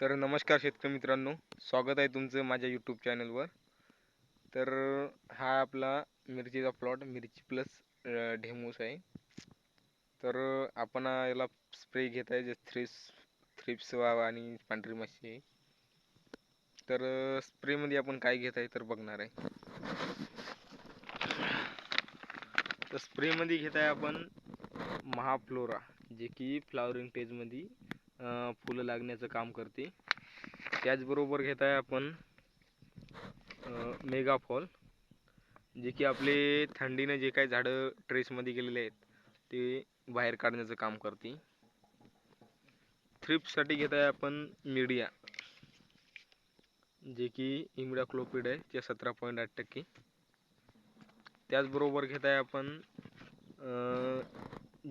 तर नमस्कार शेतकरी मित्रांनो स्वागत आहे तुमचं माझ्या यूट्यूब चॅनलवर तर हा आपला मिरचीचा प्लॉट मिरची प्लस ढेमूस आहे. तर आपण याला स्प्रे घेत आहे जे थ्रिप्स थ्रिप्स व्हावा आणि पांढरी माशी आहे. तर स्प्रेमध्ये आपण काय घेत आहे तर बघणार आहे. तर स्प्रेमध्ये घेत आहे आपण महाफ्लोरा जे की फ्लावरिंग टेजमध्ये फुलं लागण्याचं काम करते. त्याचबरोबर घेत आहे आपण मेगाफॉल जे की आपले थंडीनं जे काही झाडं ट्रेसमध्ये गेलेले आहेत ते बाहेर काढण्याचं काम करते. थ्रिप्ससाठी घेत आहे आपण मीडिया जे की इमिडाक्लोपिड आहे ते सतरा पॉईंट आठ टक्के. त्याचबरोबर घेत आहे आपण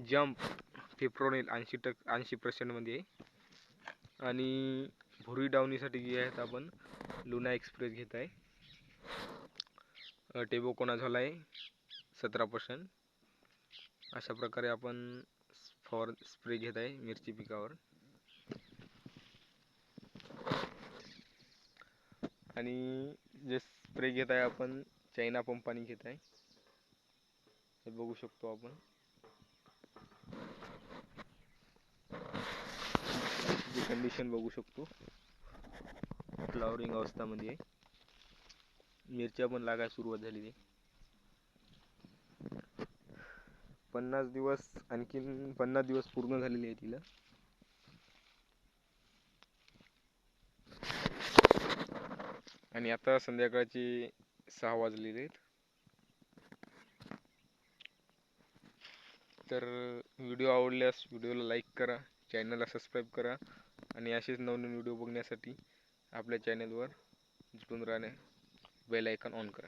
जम्प फिप्रोनिल ऐंशी टक्के ऐंशी पर्सेंटमध्ये आहे. आणि भुरी डावणीसाठी जे आहेत आपण लुना एक्सप्रेस घेत आहे. टेबोकोना झाला आहे सतरा पर्सेंट अशा प्रकारे आपण फॉर स्प्रे घेत आहे मिरची पिकावर. आणि जे स्प्रे घेत आहे आपण चायना पंपाने घेत आहे. हे बघू शकतो आपण. कंडिशन बघू शकतो. फ्लावरिंग अवस्थामध्ये. आहे मिरच्या पण लागायला सुरुवात झालेली आहे पन्नास दिवस आणखीन पन्नास दिवस पूर्ण झालेले आहे तिला. आणि आता संध्याकाळचे सहा वाजलेले आहेत. तर व्हिडिओ आवडल्यास व्हिडिओला लाईक करा. चॅनलला सबस्क्राईब करा आणि असेच नवनवीन व्हिडिओ बघण्यासाठी आपल्या चॅनलवर जुळून राहणे बेल आयकॉन ऑन करा.